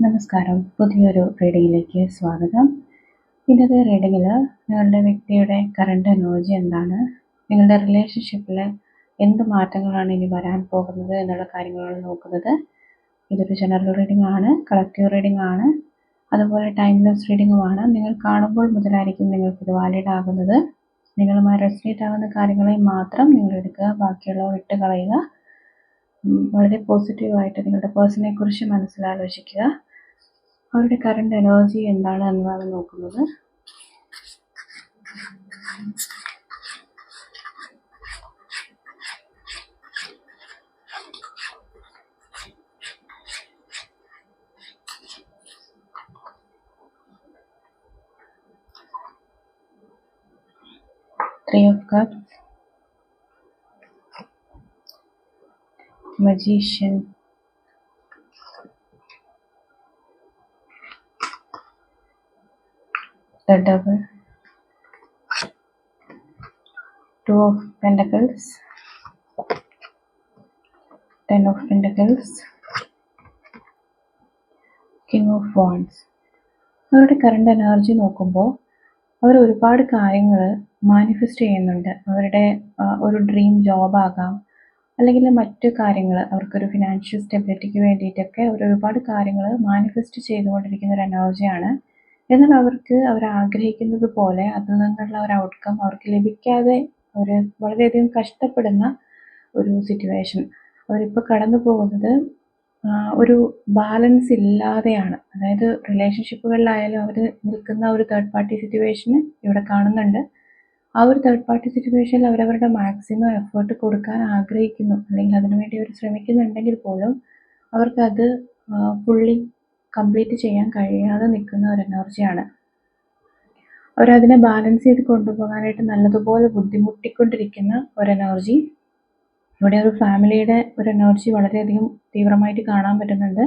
നമസ്കാരം. പുതിയൊരു റീഡിങ്ങിലേക്ക് സ്വാഗതം. ഇന്നത്തെ റീഡിങ്ങിൽ നിങ്ങളുടെ വ്യക്തിയുടെ കറണ്ട് എനർജി എന്താണ്? നിങ്ങളുടെ റിലേഷൻഷിപ്പിൽ എന്ത് മാറ്റങ്ങളാണ് ഇനി വരാൻ പോകുന്നത് എന്നുള്ള കാര്യങ്ങളാണ് നോക്കുന്നത്. ഇതൊരു ജനറൽ റീഡിംഗ് ആണ് കളക്റ്റീവ് റീഡിംഗ് ആണ്. അതുപോലെ ടൈംലെസ് റീഡിങ്ങുമാണ് നിങ്ങൾ കാണുമ്പോൾ മുതലായിരിക്കും നിങ്ങൾക്കിത് വാലിഡ് ആകുന്നത്. നിങ്ങളുമായി റെസിനേറ്റ് ആകുന്ന കാര്യങ്ങളെ മാത്രം നിങ്ങൾ എടുക്കുക ബാക്കിയുള്ളവ വിട്ട് കളയുക വളരെ പോസിറ്റീവായിട്ട് നിങ്ങളുടെ പേഴ്സണെ കുറിച്ച് മനസ്സിലാലോചിക്കുക അവരുടെ കറണ്ട് എനർജി എന്താണ് എന്നതാണ് നോക്കുന്നത്. Three of cups magician the double two of pentacles. Ten of pentacles. King of wands. അവരുടെ കറണ്ട് എനർജി നോക്കുമ്പോൾ അവർ ഒരുപാട് കാര്യങ്ങൾ മാനിഫെസ്റ്റ് ചെയ്യുന്നുണ്ട്. അവരുടെ ഒരു ഡ്രീം ജോബ് ആകാം. അല്ലെങ്കിൽ മറ്റു കാര്യങ്ങൾ അവർക്കൊരു ഫിനാൻഷ്യൽ സ്റ്റെബിലിറ്റിക്ക് വേണ്ടിയിട്ടൊക്കെ അവർ ഒരുപാട് കാര്യങ്ങൾ മാനിഫെസ്റ്റ് ചെയ്തുകൊണ്ടിരിക്കുന്ന ഒരു എനർജിയാണ് എന്നാൽ അവർക്ക് അവർ ആഗ്രഹിക്കുന്നത് പോലെ അതിൽ നിന്നുള്ള ഒരു ഔട്ട്കം അവർക്ക് ലഭിക്കാതെ അവർ വളരെയധികം കഷ്ടപ്പെടുന്ന ഒരു സിറ്റുവേഷൻ അവരിപ്പോൾ കടന്നു പോകുന്നത് ഒരു ബാലൻസ് ഇല്ലാതെയാണ്. അതായത് റിലേഷൻഷിപ്പുകളിലായാലും അവർ നിൽക്കുന്ന ഒരു തേർഡ് പാർട്ടി സിറ്റുവേഷന് ഇവിടെ കാണുന്നുണ്ട്. ആ ഒരു തേർഡ് പാർട്ടി സിറ്റുവേഷനിൽ അവരവരുടെ മാക്സിമം എഫേർട്ട് കൊടുക്കാൻ ആഗ്രഹിക്കുന്നു. അല്ലെങ്കിൽ അതിനുവേണ്ടി അവർ ശ്രമിക്കുന്നുണ്ടെങ്കിൽ പോലും അവർക്കത് ഫുള്ളി കംപ്ലീറ്റ് ചെയ്യാൻ കഴിയാതെ നിൽക്കുന്ന ഒരു എനർജിയാണ്. അവരതിനെ ബാലൻസ് ചെയ്ത് കൊണ്ടുപോകാനായിട്ട് നല്ലതുപോലെ ബുദ്ധിമുട്ടിക്കൊണ്ടിരിക്കുന്ന ഒരു എനർജി. ഇവിടെ ഒരു ഫാമിലിയുടെ ഒരു എനർജി വളരെയധികം തീവ്രമായിട്ട് കാണാൻ പറ്റുന്നുണ്ട്.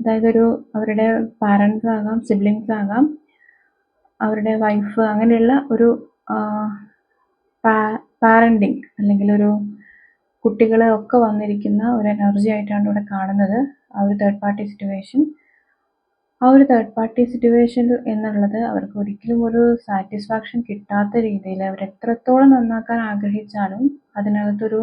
അതായത് ഒരു അവരുടെ പാരൻസ് ആകാം സിബ്ലിങ്സ് ആകാം അവരുടെ വൈഫ് അങ്ങനെയുള്ള ഒരു പാരന്റിങ് അല്ലെങ്കിൽ ഒരു കുട്ടികളെ ഒക്കെ വന്നിരിക്കുന്ന ഒരു എനർജി ആയിട്ടാണ് ഇവിടെ കാണുന്നത്. ആ ഒരു തേർഡ് പാർട്ടി സിറ്റുവേഷൻ ആ ഒരു തേർഡ് പാർട്ടി സിറ്റുവേഷൻ എന്നുള്ളത് അവർക്ക് ഒരിക്കലും ഒരു സാറ്റിസ്ഫാക്ഷൻ കിട്ടാത്ത രീതിയിൽ അവർ എത്രത്തോളം നന്നാക്കാൻ ആഗ്രഹിച്ചാലും അതിനകത്തൊരു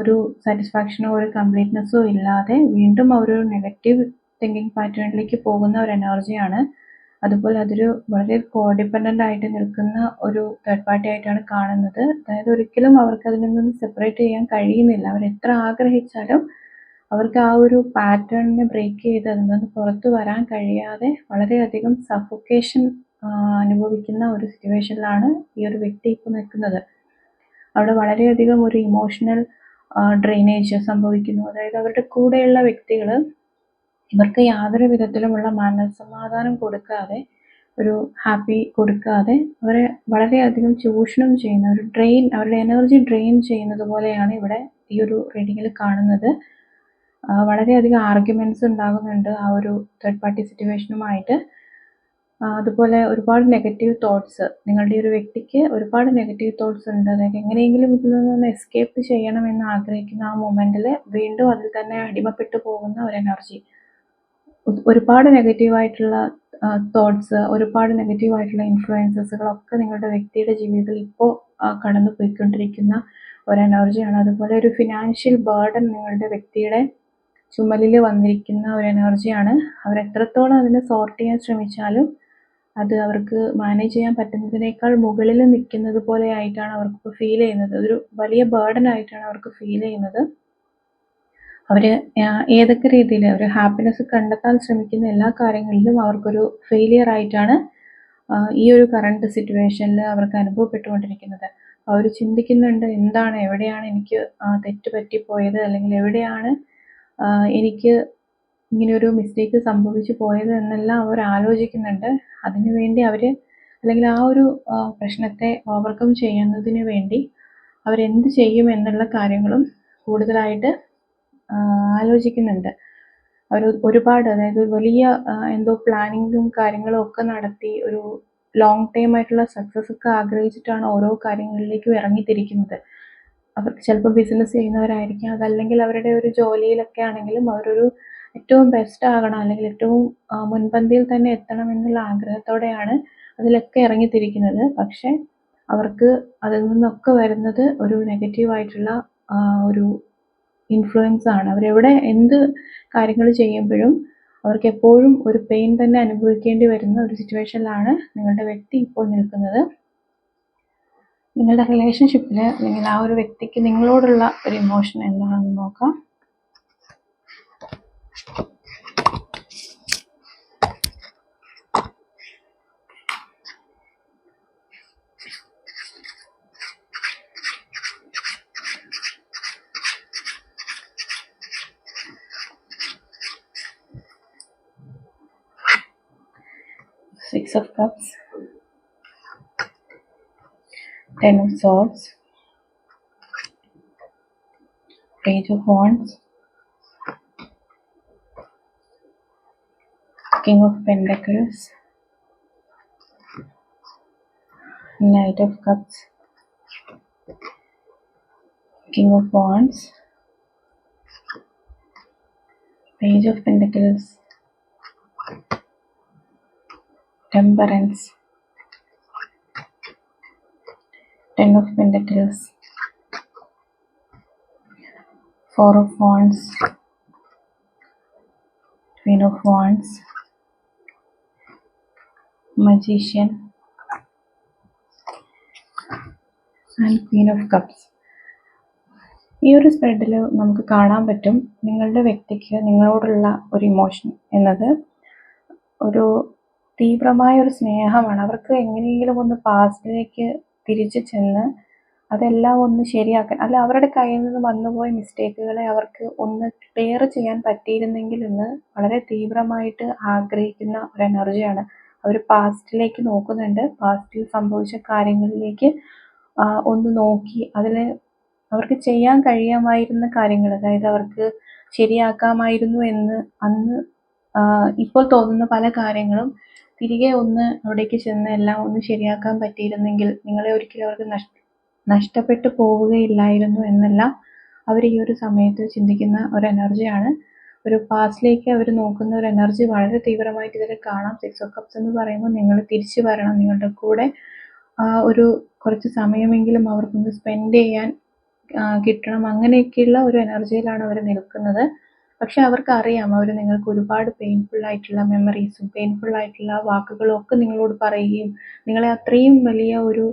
ഒരു സാറ്റിസ്ഫാക്ഷനോ ഒരു കംപ്ലീറ്റ്നെസ്സോ ഇല്ലാതെ വീണ്ടും അവർ ഒരു നെഗറ്റീവ് തിങ്കിങ് പാറ്റേണിലേക്ക് പോകുന്ന ഒരു എനർജിയാണ് അതുപോലെ അതൊരു വളരെ കോഡിപ്പെൻഡന്റ് ആയിട്ട് നിൽക്കുന്ന ഒരു തേർഡ് പാർട്ടി ആയിട്ടാണ് കാണുന്നത്. അതായത് ഒരിക്കലും അവർക്ക് അതിൽ നിന്ന് സെപ്പറേറ്റ് ചെയ്യാൻ കഴിയുന്നില്ല. അവർ എത്ര ആഗ്രഹിച്ചാലും അവർക്ക് ആ ഒരു പാറ്റേണിനെ ബ്രേക്ക് ചെയ്ത് അതിൽ നിന്ന് പുറത്തു വരാൻ കഴിയാതെ വളരെയധികം സഫൊക്കേഷൻ അനുഭവിക്കുന്ന ഒരു സിറ്റുവേഷനിലാണ് ഈ ഒരു വ്യക്തി ഇപ്പോൾ നിൽക്കുന്നത്. അവിടെ വളരെയധികം ഒരു ഇമോഷണൽ ഡ്രെയിനേജ് സംഭവിക്കുന്നു. അതായത് അവരുടെ കൂടെയുള്ള വ്യക്തികൾ ഇവർക്ക് യാതൊരു വിധത്തിലുമുള്ള മനസ്സമാധാനം കൊടുക്കാതെ ഒരു ഹാപ്പി കൊടുക്കാതെ അവരെ വളരെയധികം ചൂഷണം ചെയ്യുന്ന ഒരു ഡ്രെയിൻ അവരുടെ എനർജി ഡ്രെയിൻ ചെയ്യുന്നത് പോലെയാണ് ഇവിടെ ഈ ഒരു റീഡിങ്ങിൽ കാണുന്നത്. വളരെയധികം ആർഗ്യുമെന്റ്സ് ഉണ്ടാകുന്നുണ്ട് ആ ഒരു തേർഡ് പാർട്ടി സിറ്റുവേഷനുമായിട്ട് അതുപോലെ ഒരുപാട് നെഗറ്റീവ് തോട്ട്സ് നിങ്ങളുടെ ഒരു വ്യക്തിക്ക് ഒരുപാട് നെഗറ്റീവ് തോട്ട്സ് ഉണ്ട്. അതായത് എങ്ങനെയെങ്കിലും ഇതിൽ നിന്ന് എസ്കേപ്പ് ചെയ്യണമെന്ന് ആഗ്രഹിക്കുന്ന ആ മൊമെന്റിൽ വീണ്ടും അതിൽ തന്നെ അടിമപ്പെട്ടു പോകുന്ന ഒരു എനർജി ഒരുപാട് നെഗറ്റീവായിട്ടുള്ള തോട്ട്സ് ഒരുപാട് നെഗറ്റീവായിട്ടുള്ള ഇൻഫ്ലുവൻസസുകളൊക്കെ നിങ്ങളുടെ വ്യക്തിയുടെ ജീവിതത്തിൽ ഇപ്പോൾ കടന്നു പോയിക്കൊണ്ടിരിക്കുന്ന ഒരു എനർജിയാണ് അതുപോലെ ഒരു ഫിനാൻഷ്യൽ ബേർഡൻ നിങ്ങളുടെ വ്യക്തിയുടെ ചുമലിൽ വന്നിരിക്കുന്ന ഒരു എനർജിയാണ് അവർ എത്രത്തോളം അതിനെ സോർട്ട് ചെയ്യാൻ ശ്രമിച്ചാലും അത് അവർക്ക് മാനേജ് ചെയ്യാൻ പറ്റുന്നതിനേക്കാൾ മുകളിൽ നിൽക്കുന്നത് പോലെ ആയിട്ടാണ് അവർക്ക് ഫീൽ ചെയ്യുന്നത്. ഒരു വലിയ ബേർഡൻ ആയിട്ടാണ് അവർക്ക് ഫീൽ ചെയ്യുന്നത്. അവർ ഏതൊക്കെ രീതിയിൽ അവർ ഹാപ്പിനെസ് കണ്ടെത്താൻ ശ്രമിക്കുന്ന എല്ലാ കാര്യങ്ങളിലും അവർക്കൊരു ഫെയിലിയർ ആയിട്ടാണ് ഈ ഒരു കറണ്ട് സിറ്റുവേഷനിൽ അവർക്ക് അനുഭവപ്പെട്ടുകൊണ്ടിരിക്കുന്നത്. അവർ ചിന്തിക്കുന്നുണ്ട് എന്താണ് എവിടെയാണ് എനിക്ക് തെറ്റ് പറ്റിപ്പോയത് അല്ലെങ്കിൽ എവിടെയാണ് എനിക്ക് ഇങ്ങനെയൊരു മിസ്റ്റേക്ക് സംഭവിച്ചു പോയത് എന്നെല്ലാം അവർ ആലോചിക്കുന്നുണ്ട്. അതിനു വേണ്ടി അവർ അല്ലെങ്കിൽ ആ ഒരു പ്രശ്നത്തെ ഓവർകം ചെയ്യുന്നതിന് വേണ്ടി അവരെന്ത് ചെയ്യും എന്നുള്ള കാര്യങ്ങളും കൂടുതലായിട്ട് ആലോചിക്കുന്നുണ്ട്. അവർ ഒരുപാട് അതായത് വലിയ എന്തോ പ്ലാനിങ്ങും കാര്യങ്ങളും ഒക്കെ നടത്തി ഒരു ലോങ് ടൈം ആയിട്ടുള്ള സക്സസ് ഒക്കെ ആഗ്രഹിച്ചിട്ടാണ് ഓരോ കാര്യങ്ങളിലേക്കും ഇറങ്ങിത്തിരിക്കുന്നത്. അവർക്ക് ചിലപ്പോൾ ബിസിനസ് ചെയ്യുന്നവരായിരിക്കാം. അതല്ലെങ്കിൽ അവരുടെ ഒരു ജോലിയിലൊക്കെ ആണെങ്കിലും അവരൊരു ഏറ്റവും ബെസ്റ്റ് ആകണം അല്ലെങ്കിൽ ഏറ്റവും മുൻപന്തിയിൽ തന്നെ എത്തണം എന്നുള്ള ആഗ്രഹത്തോടെയാണ് അതിലൊക്കെ ഇറങ്ങിത്തിരിക്കുന്നത്. പക്ഷെ അവർക്ക് അതിൽ നിന്നൊക്കെ വരുന്നത് ഒരു നെഗറ്റീവായിട്ടുള്ള ഒരു ഇൻഫ്ലുവൻസ് ആണ്. അവരെവിടെ എന്ത് കാര്യങ്ങൾ ചെയ്യുമ്പോഴും അവർക്ക് എപ്പോഴും ഒരു പെയിൻ തന്നെ അനുഭവിക്കേണ്ടി വരുന്ന ഒരു സിറ്റുവേഷനിലാണ് നിങ്ങളുടെ വ്യക്തി ഇപ്പോൾ നിൽക്കുന്നത്. നിങ്ങളുടെ റിലേഷൻഷിപ്പിൽ അല്ലെങ്കിൽ ആ ഒരു വ്യക്തിക്ക് നിങ്ങളോടുള്ള ഒരു ഇമോഷൻ എന്താണെന്ന് നോക്കാം. Six of Cups, Ten of Swords, Page of Wands, King of Pentacles, Knight of Cups, King of Wands, Page of Pentacles, Temperance, Ten of Pentacles, Four of Wands, Queen of Wands, Magician, and queen of cups. ഈ ഒരു സ്പ്രെഡിൽ നമുക്ക് കാണാൻ പറ്റും നിങ്ങളുടെ വ്യക്തിക്ക് നിങ്ങളോടുള്ള ഒരു emotion എന്നത് ഒരു തീവ്രമായ ഒരു സ്നേഹമാണ്. അവർക്ക് എങ്ങനെയെങ്കിലും ഒന്ന് പാസ്റ്റിലേക്ക് തിരിച്ചു ചെന്ന് അതെല്ലാം ഒന്ന് ശരിയാക്കാൻ അല്ല അവരുടെ കയ്യിൽ നിന്ന് വന്നുപോയ മിസ്റ്റേക്കുകളെ അവർക്ക് ഒന്ന് ക്ലിയർ ചെയ്യാൻ പറ്റിയിരുന്നെങ്കിൽ എന്ന് വളരെ തീവ്രമായിട്ട് ആഗ്രഹിക്കുന്ന ഒരു എനർജിയാണ് അവർ പാസ്റ്റിലേക്ക് നോക്കുന്നുണ്ട്. പാസ്റ്റിൽ സംഭവിച്ച കാര്യങ്ങളിലേക്ക് ഒന്ന് നോക്കി. അതിൽ അവർക്ക് ചെയ്യാൻ കഴിയാമായിരുന്ന കാര്യങ്ങൾ അതായത് അവർക്ക് ശരിയാക്കാമായിരുന്നു എന്ന് അന്ന് ഇപ്പോൾ തോന്നുന്ന പല കാര്യങ്ങളും തിരികെ ഒന്ന് അവിടേക്ക് ചെന്ന് എല്ലാം ഒന്ന് ശരിയാക്കാൻ പറ്റിയിരുന്നെങ്കിൽ നിങ്ങളെ ഒരിക്കലും അവർക്ക് നഷ്ട നഷ്ടപ്പെട്ടു പോവുകയില്ലായിരുന്നു എന്നെല്ലാം അവർ ഈ ഒരു സമയത്ത് ചിന്തിക്കുന്ന ഒരു എനർജിയാണ് ഒരു പാസ്റ്റിലേക്ക് അവർ നോക്കുന്ന ഒരു എനർജി വളരെ തീവ്രമായിട്ട് ഇതിൽ കാണാം. സിക്സ് ഓഫ് കപ്സ് എന്ന് പറയുമ്പോൾ നിങ്ങൾ തിരിച്ചു വരണം. നിങ്ങളുടെ കൂടെ ഒരു കുറച്ച് സമയമെങ്കിലും അവർക്കൊന്ന് സ്പെൻഡ് ചെയ്യാൻ കിട്ടണം. അങ്ങനെയൊക്കെയുള്ള ഒരു എനർജിയിലാണ് അവർ നിൽക്കുന്നത്. പക്ഷെ അവർക്ക് അറിയാം അവർ നിങ്ങൾക്ക് ഒരുപാട് പെയിൻഫുൾ ആയിട്ടുള്ള മെമ്മറീസും പെയിൻഫുൾ ആയിട്ടുള്ള വാക്കുകളും ഒക്കെ നിങ്ങളോട് പറയുകയും നിങ്ങളെ അത്രയും വലിയ ഒരു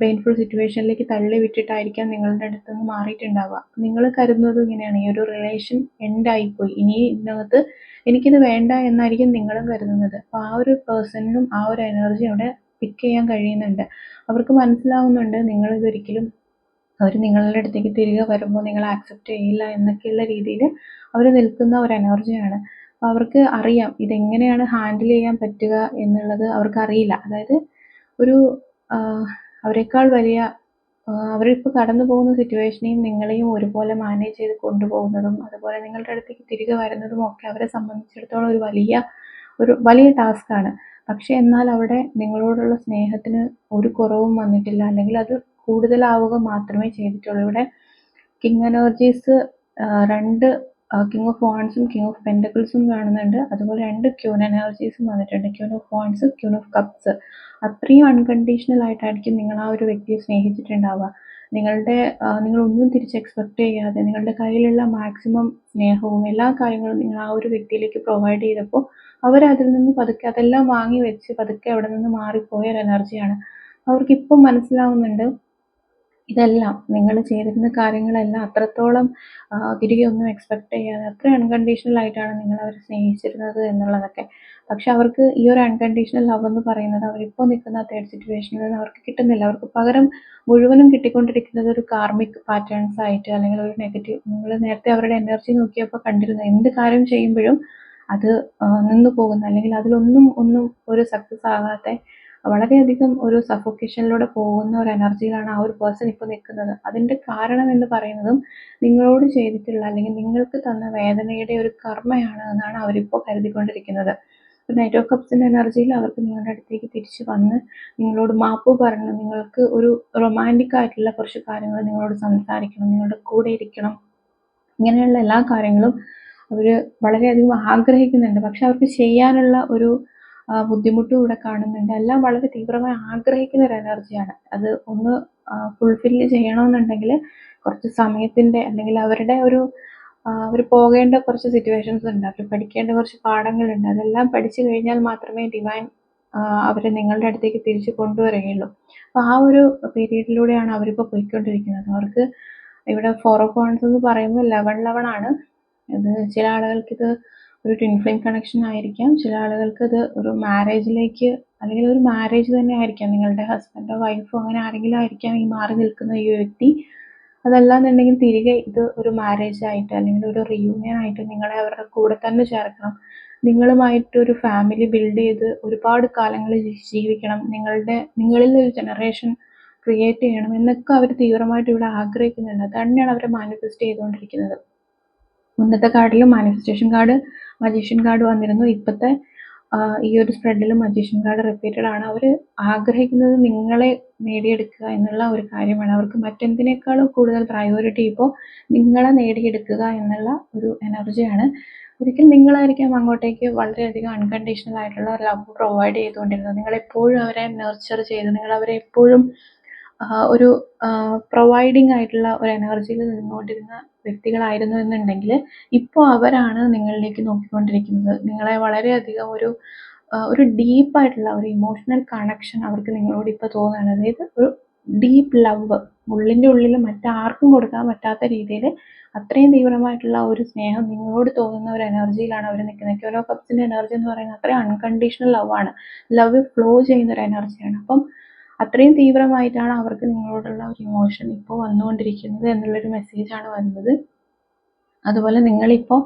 പെയിൻഫുൾ സിറ്റുവേഷനിലേക്ക് തള്ളി വിട്ടിട്ടായിരിക്കാം നിങ്ങളുടെ അടുത്ത് നിന്ന് മാറിയിട്ടുണ്ടാവുക. നിങ്ങൾ കരുതുന്നത് ഇങ്ങനെയാണ് ഈ ഒരു റിലേഷൻ എൻഡായിപ്പോയി ഇനി ഇതിനകത്ത് എനിക്കിത് വേണ്ട എന്നായിരിക്കും നിങ്ങളും കരുതുന്നത്. അപ്പോൾ ആ ഒരു പേഴ്സണിനും ആ ഒരു എനർജി അവിടെ പിക്ക് ചെയ്യാൻ കഴിയുന്നുണ്ട്. അവർക്ക് മനസ്സിലാവുന്നുണ്ട് നിങ്ങളിതൊരിക്കലും അവർ നിങ്ങളുടെ അടുത്തേക്ക് തിരികെ വരുമ്പോൾ നിങ്ങൾ ആക്സെപ്റ്റ് ചെയ്യില്ല എന്നൊക്കെയുള്ള രീതിയിൽ അവർ നിൽക്കുന്ന ഒരു എനർജിയാണ് അവർക്ക് അറിയാം ഇതെങ്ങനെയാണ് ഹാൻഡിൽ ചെയ്യാൻ പറ്റുക എന്നുള്ളത് അവർക്ക് അറിയില്ല. അതായത് ഒരു അവരെക്കാൾ വലിയ അവരിപ്പോൾ കടന്നു പോകുന്ന സിറ്റുവേഷനെയും നിങ്ങളെയും ഒരുപോലെ മാനേജ് ചെയ്ത് കൊണ്ടുപോകുന്നതും അതുപോലെ നിങ്ങളുടെ അടുത്തേക്ക് തിരികെ വരുന്നതും ഒക്കെ അവരെ സംബന്ധിച്ചിടത്തോളം ഒരു വലിയ ഒരു വലിയ ടാസ്ക്കാണ് പക്ഷേ എന്നാൽ അവിടെ നിങ്ങളോടുള്ള സ്നേഹത്തിന് ഒരു കുറവും വന്നിട്ടില്ല. അല്ലെങ്കിൽ അത് കൂടുതലാവുക മാത്രമേ ചെയ്തിട്ടുള്ളൂ. ഇവിടെ കിങ് എനർജീസ് രണ്ട് കിങ് ഓഫ് വാൺസും കിങ് ഓഫ് പെൻഡക്കിൾസും കാണുന്നുണ്ട്. അതുപോലെ രണ്ട് ക്യൂൺ എനർജീസും വന്നിട്ടുണ്ട്. Queen of wands queen of cups അത്രയും അൺകണ്ടീഷണൽ ആയിട്ടായിരിക്കും നിങ്ങൾ ആ ഒരു വ്യക്തിയെ സ്നേഹിച്ചിട്ടുണ്ടാവുക. നിങ്ങളുടെ നിങ്ങളൊന്നും തിരിച്ച് എക്സ്പെക്റ്റ് ചെയ്യാതെ നിങ്ങളുടെ കയ്യിലുള്ള മാക്സിമം സ്നേഹവും എല്ലാ കാര്യങ്ങളും നിങ്ങൾ ആ ഒരു വ്യക്തിയിലേക്ക് പ്രൊവൈഡ് ചെയ്തപ്പോൾ അവർ അതിൽ നിന്ന് പതുക്കെ അതെല്ലാം വാങ്ങി വെച്ച് പതുക്കെ അവിടെ നിന്ന് മാറിപ്പോയ ഒരു എനർജിയാണ് അവർക്കിപ്പം മനസ്സിലാവുന്നുണ്ട് ഇതെല്ലാം നിങ്ങൾ ചെയ്തിരുന്ന കാര്യങ്ങളെല്ലാം അത്രത്തോളം തിരികെ ഒന്നും എക്സ്പെക്ട് ചെയ്യാതെ അത്ര അൺകണ്ടീഷണൽ ആയിട്ടാണ് നിങ്ങൾ അവരെ സ്നേഹിച്ചിരുന്നത് എന്നുള്ളതൊക്കെ. പക്ഷെ അവർക്ക് ഈ ഒരു അൺകണ്ടീഷണൽ ലവ് എന്ന് പറയുന്നത് അവരിപ്പോൾ നിൽക്കുന്ന തേർഡ് സിറ്റുവേഷനിൽ നിന്ന് അവർക്ക് കിട്ടുന്നില്ല. അവർക്ക് പകരം മുഴുവനും കിട്ടിക്കൊണ്ടിരിക്കുന്നത് ഒരു കാർമിക് പാറ്റേൺസ് ആയിട്ട് അല്ലെങ്കിൽ ഒരു നെഗറ്റീവ് നിങ്ങൾ നേരത്തെ അവരുടെ എനർജി നോക്കിയപ്പോൾ കണ്ടിരുന്നു എന്ത് കാര്യം ചെയ്യുമ്പോഴും അത് നിന്നു പോകുന്ന. അല്ലെങ്കിൽ അതിലൊന്നും ഒന്നും ഒരു സക്സസ് ആകാത്ത വളരെയധികം ഒരു സഫോക്കേഷനിലൂടെ പോകുന്ന ഒരു എനർജിയിലാണ് ആ ഒരു പേഴ്സൺ ഇപ്പോൾ നിൽക്കുന്നത്. അതിന്റെ കാരണം എന്ന് പറയുന്നതും നിങ്ങളോട് ചെയ്തിട്ടുള്ള അല്ലെങ്കിൽ നിങ്ങൾക്ക് തന്ന വേദനയുടെ ഒരു കർമ്മയാണ് എന്നാണ് അവരിപ്പോൾ കരുതിക്കൊണ്ടിരിക്കുന്നത്. നൈറ്റ് ഓഫ് കപ്സിന്റെ എനർജിയിൽ അവർക്ക് നിങ്ങളുടെ അടുത്തേക്ക് തിരിച്ച് വന്ന് നിങ്ങളോട് മാപ്പ് പറഞ്ഞ് നിങ്ങൾക്ക് ഒരു റൊമാന്റിക് ആയിട്ടുള്ള കുറച്ച് കാര്യങ്ങൾ നിങ്ങളോട് സംസാരിക്കണം നിങ്ങളുടെ കൂടെ ഇരിക്കണം. ഇങ്ങനെയുള്ള എല്ലാ കാര്യങ്ങളും അവർ വളരെയധികം ആഗ്രഹിക്കുന്നുണ്ട്. പക്ഷെ അവർക്ക് ചെയ്യാനുള്ള ഒരു ബുദ്ധിമുട്ടും ഇവിടെ കാണുന്നുണ്ട്. എല്ലാം വളരെ തീവ്രമായി ആഗ്രഹിക്കുന്ന ഒരു എനർജിയാണ് അത് ഒന്ന് ഫുൾഫില്ല് ചെയ്യണമെന്നുണ്ടെങ്കിൽ കുറച്ച് സമയത്തിന്റെ അല്ലെങ്കിൽ അവരുടെ ഒരു അവർ പോകേണ്ട കുറച്ച് സിറ്റുവേഷൻസ് ഉണ്ട്. അവർ പഠിക്കേണ്ട കുറച്ച് പാഠങ്ങളുണ്ട്. അതെല്ലാം പഠിച്ചു കഴിഞ്ഞാൽ മാത്രമേ ഡിവൈൻ അവരെ നിങ്ങളുടെ അടുത്തേക്ക് തിരിച്ചു കൊണ്ടുവരികയുള്ളൂ. അപ്പോൾ ആ ഒരു പീരീഡിലൂടെയാണ് അവരിപ്പോൾ പോയിക്കൊണ്ടിരിക്കുന്നത്. അവർക്ക് ഇവിടെ ഫോർ ഓഫ് വൺസ് എന്ന് പറയുമ്പോൾ ലെവൻ ലെവൻ ആണ്. ഇത് ചില ആളുകൾക്ക് ഇത് ഒരു ട്വിൻ ഫ്ലെയിം കണക്ഷൻ ആയിരിക്കാം. ചില ആളുകൾക്ക് ഇത് ഒരു മാരേജിലേക്ക് അല്ലെങ്കിൽ ഒരു മാരേജ് തന്നെ ആയിരിക്കാം. നിങ്ങളുടെ ഹസ്ബൻഡോ വൈഫോ അങ്ങനെ ആരെങ്കിലും ആയിരിക്കാം ഈ മാറി നിൽക്കുന്ന ഈ വ്യക്തി. അതല്ലാന്നുണ്ടെങ്കിൽ തിരികെ ഇത് ഒരു മാരേജ് ആയിട്ട് അല്ലെങ്കിൽ ഒരു റിയൂണിയൻ ആയിട്ട് നിങ്ങളെ അവരുടെ കൂടെ തന്നെ ചേർക്കണം. നിങ്ങളുമായിട്ട് ഒരു ഫാമിലി ബിൽഡ് ചെയ്ത് ഒരുപാട് കാലങ്ങൾ ജീവിക്കണം. നിങ്ങളുടെ നിങ്ങളിൽ ഒരു ജനറേഷൻ ക്രിയേറ്റ് ചെയ്യണം എന്നൊക്കെ അവർ തീവ്രമായിട്ട് ഇവിടെ ആഗ്രഹിക്കുന്നുണ്ട്. തന്നെയാണ് അവരെ മാനിഫെസ്റ്റ് ചെയ്തുകൊണ്ടിരിക്കുന്നത്. മുന്നത്തെ കാർഡിലും മാനിഫെസ്റ്റേഷൻ കാർഡ് മജീഷ്യൻ കാർഡ് വന്നിരുന്നു. ഇപ്പോഴത്തെ ഈ ഒരു സ്പ്രെഡിൽ മജീഷ്യൻ കാർഡ് റിപ്പീറ്റഡ് ആണ്. അവർ ആഗ്രഹിക്കുന്നത് നിങ്ങളെ നേടിയെടുക്കുക എന്നുള്ള ഒരു കാര്യമാണ്. അവർക്ക് മറ്റെന്തിനേക്കാളും കൂടുതൽ പ്രയോറിറ്റി ഇപ്പോൾ നിങ്ങളെ നേടിയെടുക്കുക എന്നുള്ള ഒരു എനർജിയാണ് ഒരിക്കൽ നിങ്ങളായിരിക്കാം അങ്ങോട്ടേക്ക് വളരെയധികം അൺകണ്ടീഷണൽ ആയിട്ടുള്ള ലവ് പ്രൊവൈഡ് ചെയ്തുകൊണ്ടിരുന്നത്. നിങ്ങളെപ്പോഴും അവരെ നെർച്ചർ ചെയ്ത് നിങ്ങളവരെ എപ്പോഴും ഒരു പ്രൊവൈഡിങ് ആയിട്ടുള്ള ഒരു എനർജിയിൽ നിന്നുകൊണ്ടിരുന്ന വ്യക്തികളായിരുന്നു എന്നുണ്ടെങ്കിൽ ഇപ്പോൾ അവരാണ് നിങ്ങളിലേക്ക് നോക്കിക്കൊണ്ടിരിക്കുന്നത്. നിങ്ങളെ വളരെയധികം ഒരു ഒരു ഡീപ്പായിട്ടുള്ള ഒരു ഇമോഷണൽ കണക്ഷൻ അവർക്ക് നിങ്ങളോട് ഇപ്പോൾ തോന്നുകയാണ്. അതായത് ഒരു ഡീപ്പ് ലവ് ഉള്ളിന്റെ ഉള്ളിൽ മറ്റാർക്കും കൊടുക്കാൻ പറ്റാത്ത രീതിയിൽ അത്രയും തീവ്രമായിട്ടുള്ള ഒരു സ്നേഹം നിങ്ങളോട് തോന്നുന്ന ഒരു എനർജിയിലാണ് അവർ നിൽക്കുന്നത്. ഓരോ കപ്സിന്റെ എനർജി എന്ന് പറയുന്നത് അത്രയും അൺകണ്ടീഷണൽ ലവ് ആണ്. ലവ് ഫ്ലോ ചെയ്യുന്ന ഒരു എനർജിയാണ് അപ്പം അത്രയും തീവ്രമായിട്ടാണ് അവർക്ക് നിങ്ങളോടുള്ള ഒരു ഇമോഷൻ ഇപ്പോൾ വന്നുകൊണ്ടിരിക്കുന്നത് എന്നുള്ളൊരു മെസ്സേജാണ് വരുന്നത്. അതുപോലെ നിങ്ങളിപ്പോൾ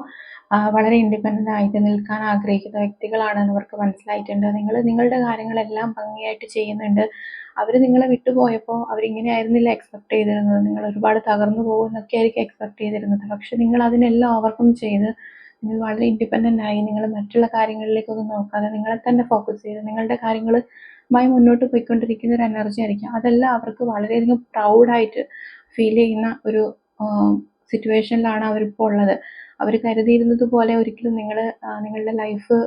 വളരെ ഇൻഡിപെൻഡന്റ് ആയിട്ട് നിൽക്കാൻ ആഗ്രഹിക്കുന്ന വ്യക്തികളാണെന്ന് അവർക്ക് മനസ്സിലായിട്ടുണ്ട്. നിങ്ങൾ നിങ്ങളുടെ കാര്യങ്ങളെല്ലാം ഭംഗിയായിട്ട് ചെയ്യുന്നുണ്ട്. അവർ നിങ്ങളെ വിട്ടുപോയപ്പോൾ അവരിങ്ങനെ ആയിരുന്നില്ല എക്സ്പെക്ട് ചെയ്തിരുന്നത്. നിങ്ങൾ ഒരുപാട് തകർന്നു പോകുമെന്നൊക്കെ ആയിരിക്കും എക്സ്പെക്ട് ചെയ്തിരുന്നത്. പക്ഷെ നിങ്ങൾ അതിനെല്ലാം ഓവർകം ചെയ്ത് നിങ്ങൾ വളരെ ഇൻഡിപെൻഡന്റ് ആയി നിങ്ങൾ മറ്റുള്ള കാര്യങ്ങളിലേക്കൊന്നും നോക്കാതെ നിങ്ങളെ തന്നെ ഫോക്കസ് ചെയ്ത് നിങ്ങളുടെ കാര്യങ്ങളുമായി മുന്നോട്ട് പോയിക്കൊണ്ടിരിക്കുന്ന ഒരു എനർജി ആയിരിക്കും. അതെല്ലാം അവർക്ക് വളരെയധികം പ്രൗഡായിട്ട് ഫീൽ ചെയ്യുന്ന ഒരു സിറ്റുവേഷനിലാണ് അവരിപ്പോൾ ഉള്ളത്. അവർ കരുതിയിരുന്നത് പോലെ ഒരിക്കലും നിങ്ങൾ നിങ്ങളുടെ ലൈഫ്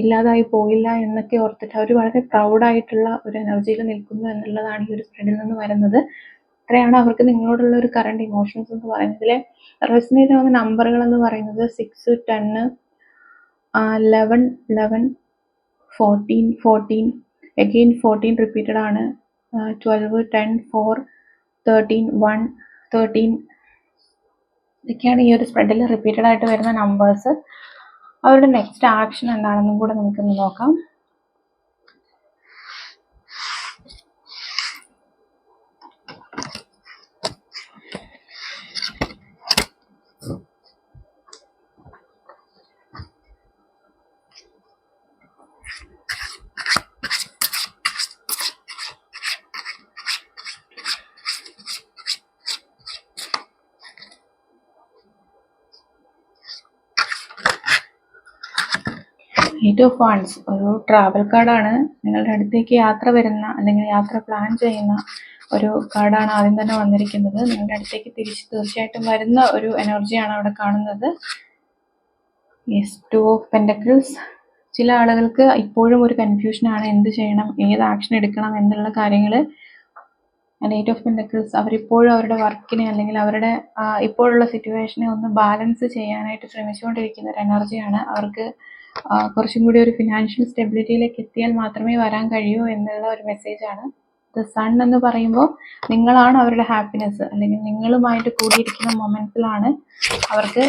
ഇല്ലാതായി പോയില്ല എന്നൊക്കെ ഓർത്തിട്ട് അവർ വളരെ പ്രൗഡായിട്ടുള്ള ഒരു എനർജിയിൽ നിൽക്കുന്നു എന്നുള്ളതാണ് ഈ ഒരു സ്പ്രെഡിൽ നിന്ന് വരുന്നത്. അത്രയാണ് അവർക്ക് നിങ്ങളോടുള്ള ഒരു കറണ്ട് ഇമോഷൻസ് എന്ന് പറയുന്നത് ഇതിലെ റെസിനേറ്റ് ആവുന്ന നമ്പറുകൾ എന്ന് പറയുന്നത് six ten eleven eleven fourteen fourteen again fourteen repeated ആണ്. Twelve ten four thirteen one thirteen ഇതൊക്കെയാണ് ഈ ഒരു സ്പ്രെഡിൽ റിപ്പീറ്റഡ് ആയിട്ട് വരുന്ന നമ്പേഴ്സ് അവരുടെ നെക്സ്റ്റ് ആക്ഷൻ എന്താണെന്നും കൂടെ നമുക്കൊന്ന് നോക്കാം. ഓഫ് വൺസ് ഒരു ട്രാവൽ കാർഡാണ് നിങ്ങളുടെ അടുത്തേക്ക് യാത്ര വരുന്ന അല്ലെങ്കിൽ യാത്ര പ്ലാൻ ചെയ്യുന്ന ഒരു കാർഡാണ് ആദ്യം തന്നെ വന്നിരിക്കുന്നത്. നിങ്ങളുടെ അടുത്തേക്ക് തിരിച്ച് തീർച്ചയായിട്ടും വരുന്ന ഒരു എനർജിയാണ് അവിടെ കാണുന്നത്. യെസ് ടു ഓഫ് പെൻഡക്കിൾസ് ചില ആളുകൾക്ക് ഇപ്പോഴും ഒരു കൺഫ്യൂഷനാണ് എന്ത് ചെയ്യണം ഏത് ആക്ഷൻ എടുക്കണം എന്നുള്ള കാര്യങ്ങൾ എയ്റ്റ് ഓഫ് പെൻഡക്കിൾസ് അവരിപ്പോഴും അവരുടെ വർക്കിനെ അല്ലെങ്കിൽ അവരുടെ ഇപ്പോഴുള്ള സിറ്റുവേഷനെ ഒന്ന് ബാലൻസ് ചെയ്യാനായിട്ട് ശ്രമിച്ചുകൊണ്ടിരിക്കുന്ന ഒരു എനർജിയാണ് അവർക്ക് കുറച്ചും കൂടി ഒരു ഫിനാൻഷ്യൽ സ്റ്റെബിലിറ്റിയിലേക്ക് എത്തിയാൽ മാത്രമേ വരാൻ കഴിയൂ എന്നുള്ള ഒരു മെസ്സേജാണ് ദ സൺ എന്ന് പറയുമ്പോൾ നിങ്ങളാണ് അവരുടെ ഹാപ്പിനെസ് അല്ലെങ്കിൽ നിങ്ങളുമായിട്ട് കൂടിയിരിക്കുന്ന മൊമെൻസിലാണ് അവർക്ക്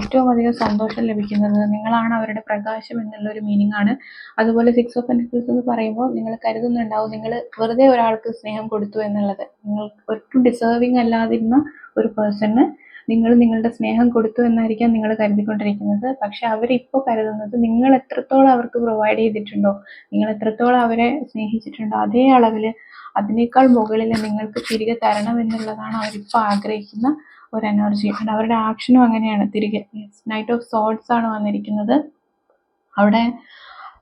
ഏറ്റവും അധികം സന്തോഷം ലഭിക്കുന്നത്. നിങ്ങളാണ് അവരുടെ പ്രകാശം എന്നുള്ള ഒരു മീനിങ് ആണ്. അതുപോലെ സിക്സ് ഓഫ് പെന്റിക്കിൾസ് എന്ന് പറയുമ്പോൾ നിങ്ങൾ കരുതുന്നുണ്ടാവും നിങ്ങൾ വെറുതെ ഒരാൾക്ക് സ്നേഹം കൊടുത്തു എന്നുള്ളത്. നിങ്ങൾ ഒട്ടും ഡിസേർവിങ് അല്ലാതിരുന്ന ഒരു പേഴ്സണ് നിങ്ങൾ നിങ്ങളുടെ സ്നേഹം കൊടുത്തു എന്നായിരിക്കാം നിങ്ങൾ കരുതിക്കൊണ്ടിരിക്കുന്നത്. പക്ഷെ അവരിപ്പോൾ കരുതുന്നത് നിങ്ങൾ എത്രത്തോളം അവർക്ക് പ്രൊവൈഡ് ചെയ്തിട്ടുണ്ടോ നിങ്ങൾ എത്രത്തോളം അവരെ സ്നേഹിച്ചിട്ടുണ്ടോ അതേ അളവിൽ അതിനേക്കാൾ മുകളിൽ നിങ്ങൾക്ക് തിരികെ തരണം എന്നുള്ളതാണ് അവരിപ്പോൾ ആഗ്രഹിക്കുന്ന ഒരു എനർജി ആൻഡ് അവരുടെ ആക്ഷനും അങ്ങനെയാണ്. തിരികെ നൈറ്റ് ഓഫ് സോഡ്സ് ആണ് വന്നിരിക്കുന്നത്. അവിടെ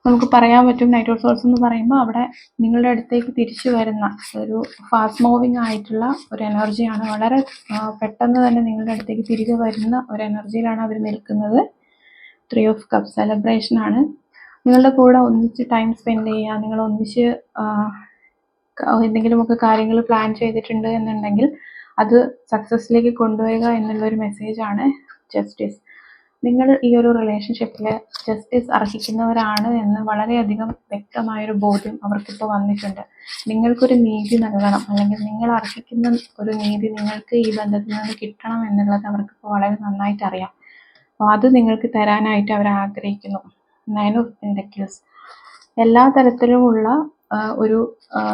നമുക്ക് പറയാൻ പറ്റും നൈറ്റ് സോഴ്സ് എന്ന് പറയുമ്പോൾ അവിടെ നിങ്ങളുടെ അടുത്തേക്ക് തിരിച്ചു വരുന്ന ഒരു ഫാസ്റ്റ് മൂവിങ് ആയിട്ടുള്ള ഒരു എനർജിയാണ് വളരെ പെട്ടെന്ന് തന്നെ നിങ്ങളുടെ അടുത്തേക്ക് തിരികെ വരുന്ന ഒരു എനർജിയിലാണ് അവർ നിൽക്കുന്നത്. ത്രീ ഓഫ് കപ്പ് സെലിബ്രേഷൻ ആണ്. നിങ്ങളുടെ കൂടെ ഒന്നിച്ച് ടൈം സ്പെൻഡ് ചെയ്യുക നിങ്ങൾ ഒന്നിച്ച് എന്തെങ്കിലുമൊക്കെ കാര്യങ്ങൾ പ്ലാൻ ചെയ്തിട്ടുണ്ട് എന്നുണ്ടെങ്കിൽ അത് സക്സസ്സിലേക്ക് കൊണ്ടുവരിക എന്നുള്ളൊരു മെസ്സേജാണ് ജസ്റ്റിസ് നിങ്ങൾ ഈ ഒരു റിലേഷൻഷിപ്പിൽ ജസ്റ്റിസ് അർഹിക്കുന്നവരാണ് എന്ന് വളരെയധികം വ്യക്തമായൊരു ബോധ്യം അവർക്കിപ്പോൾ വന്നിട്ടുണ്ട്. നിങ്ങൾക്കൊരു നീതി നൽകണം. അല്ലെങ്കിൽ നിങ്ങൾ അർഹിക്കുന്ന ഒരു നീതി നിങ്ങൾക്ക് ഈ ബന്ധത്തിൽ നിന്ന് കിട്ടണം എന്നുള്ളത് അവർക്കിപ്പോൾ വളരെ നന്നായിട്ട് അറിയാം അപ്പോൾ അത് നിങ്ങൾക്ക് തരാനായിട്ട് അവർ ആഗ്രഹിക്കുന്നു. നയൻ ഓഫ് എല്ലാ തരത്തിലുമുള്ള ഒരു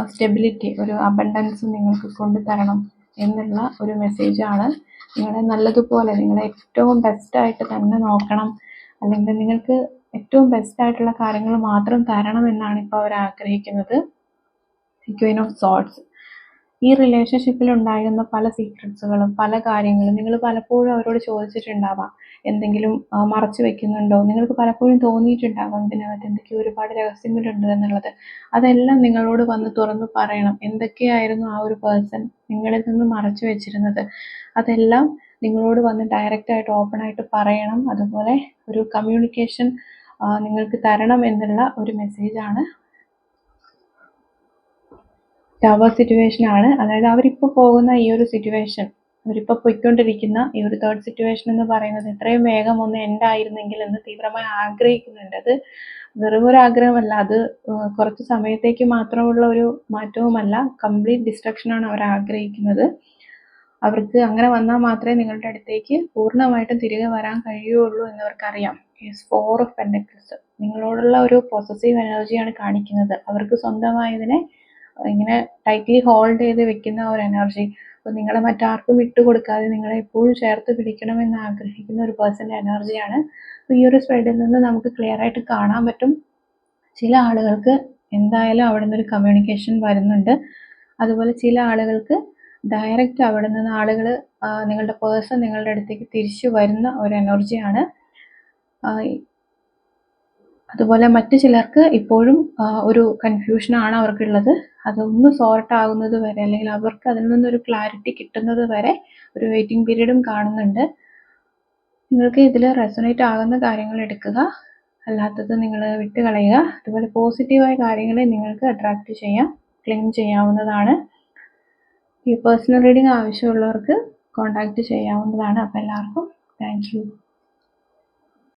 സ്റ്റെബിലിറ്റി ഒരു അബണ്ടൻസ് നിങ്ങൾക്ക് കൊണ്ടുതരണം എന്നുള്ള ഒരു മെസ്സേജാണ് നിങ്ങളെ നല്ലതുപോലെ നിങ്ങളെ ഏറ്റവും ബെസ്റ്റായിട്ട് തന്നെ നോക്കണം. അല്ലെങ്കിൽ നിങ്ങൾക്ക് ഏറ്റവും ബെസ്റ്റായിട്ടുള്ള കാര്യങ്ങൾ മാത്രം തരണം എന്നാണ് ഇപ്പോൾ അവർ ആഗ്രഹിക്കുന്നത്. ക്വീൻ ഓഫ് സോട്ട്സ് ഈ റിലേഷൻഷിപ്പിൽ ഉണ്ടായിരുന്ന പല സീക്രട്സുകളും പല കാര്യങ്ങളും നിങ്ങൾ പലപ്പോഴും അവരോട് ചോദിച്ചിട്ടുണ്ടാവാം. എന്തെങ്കിലും മറച്ചു വെക്കുന്നുണ്ടോ? നിങ്ങൾക്ക് പലപ്പോഴും തോന്നിയിട്ടുണ്ടാകും ഇതിനകത്ത് എന്തൊക്കെയോ ഒരുപാട് രഹസ്യങ്ങളുണ്ട് എന്നുള്ളത്. അതെല്ലാം നിങ്ങളോട് വന്ന് തുറന്നു പറയണം. എന്തൊക്കെയായിരുന്നു ആ ഒരു പേഴ്സൺ നിങ്ങളിൽ നിന്ന് മറച്ചു വെച്ചിരുന്നത്? അതെല്ലാം നിങ്ങളോട് വന്ന് ഡയറക്റ്റ് ആയിട്ട് ഓപ്പൺ ആയിട്ട് പറയണം. അതുപോലെ ഒരു കമ്മ്യൂണിക്കേഷൻ നിങ്ങൾക്ക് തരണം എന്നുള്ള ഒരു മെസ്സേജാണ് ടവർ സിറ്റുവേഷൻ ആണ്. അതായത് അവരിപ്പോൾ പോകുന്ന ഈ ഒരു സിറ്റുവേഷൻ അവരിപ്പോൾ പൊയ്ക്കൊണ്ടിരിക്കുന്ന ഈ ഒരു തേർഡ് സിറ്റുവേഷൻ എന്ന് പറയുന്നത് എത്രയും വേഗം ഒന്ന് എൻഡായിരുന്നെങ്കിൽ എന്ന് തീവ്രമായി ആഗ്രഹിക്കുന്നുണ്ട്. അത് വെറും ഒരു ആഗ്രഹമല്ല. അത് കുറച്ച് സമയത്തേക്ക് മാത്രമുള്ള ഒരു മാറ്റവുമല്ല. കംപ്ലീറ്റ് ഡിസ്ട്രക്ഷനാണ് അവർ ആഗ്രഹിക്കുന്നത്. അവർക്ക് അങ്ങനെ വന്നാൽ മാത്രമേ നിങ്ങളുടെ അടുത്തേക്ക് പൂർണമായിട്ടും തിരികെ വരാൻ കഴിയുള്ളൂ എന്നവർക്കറിയാം. യെസ് ഫോർ ഓഫ് പെൻഡക്കിൾസ് നിങ്ങളോടുള്ള ഒരു പോസസീവ് എനർജിയാണ് കാണിക്കുന്നത്. അവർക്ക് സ്വന്തമായതിനെ ഇങ്ങനെ ടൈറ്റ്ലി ഹോൾഡ് ചെയ്ത് വെക്കുന്ന ഒരു എനർജി അപ്പോൾ നിങ്ങളെ മറ്റാർക്കും വിട്ടു കൊടുക്കാതെ നിങ്ങളെ എപ്പോഴും ചേർത്ത് പിടിക്കണമെന്ന് ആഗ്രഹിക്കുന്ന ഒരു പേഴ്സന്റെ എനർജിയാണ്. അപ്പോൾ ഈ ഒരു സ്പ്രെഡിൽ നിന്ന് നമുക്ക് ക്ലിയർ ആയിട്ട് കാണാൻ പറ്റും. ചില ആളുകൾക്ക് എന്തായാലും അവിടെ നിന്നൊരു കമ്മ്യൂണിക്കേഷൻ വരുന്നുണ്ട്. അതുപോലെ ചില ആളുകൾക്ക് ഡയറക്റ്റ് അവിടെ നിന്ന് ആളുകൾ നിങ്ങളുടെ പേഴ്സൺ നിങ്ങളുടെ അടുത്തേക്ക് തിരിച്ചു വരുന്ന ഒരു എനർജിയാണ് അതുപോലെ മറ്റു ചിലർക്ക് ഇപ്പോഴും ഒരു കൺഫ്യൂഷനാണ് അവർക്കുള്ളത്. അതൊന്ന് സോർട്ട് ആകുന്നത് വരെ അല്ലെങ്കിൽ അവർക്ക് അതിൽ നിന്നൊരു ക്ലാരിറ്റി കിട്ടുന്നത് വരെ ഒരു വെയിറ്റിംഗ് പീരീഡും കാണുന്നുണ്ട്. നിങ്ങൾക്ക് ഇതിൽ റെസൊനേറ്റ് ആകുന്ന കാര്യങ്ങൾ എടുക്കുക. അല്ലാത്തത് നിങ്ങൾ വിട്ട് കളയുക അതുപോലെ പോസിറ്റീവായ കാര്യങ്ങളെ നിങ്ങൾക്ക് അട്രാക്റ്റ് ചെയ്യാം ക്ലെയിം ചെയ്യാവുന്നതാണ്. ഈ പേഴ്സണൽ റീഡിംഗ് ആവശ്യമുള്ളവർക്ക് കോൺടാക്റ്റ് ചെയ്യാവുന്നതാണ്. അപ്പോൾ എല്ലാവർക്കും താങ്ക്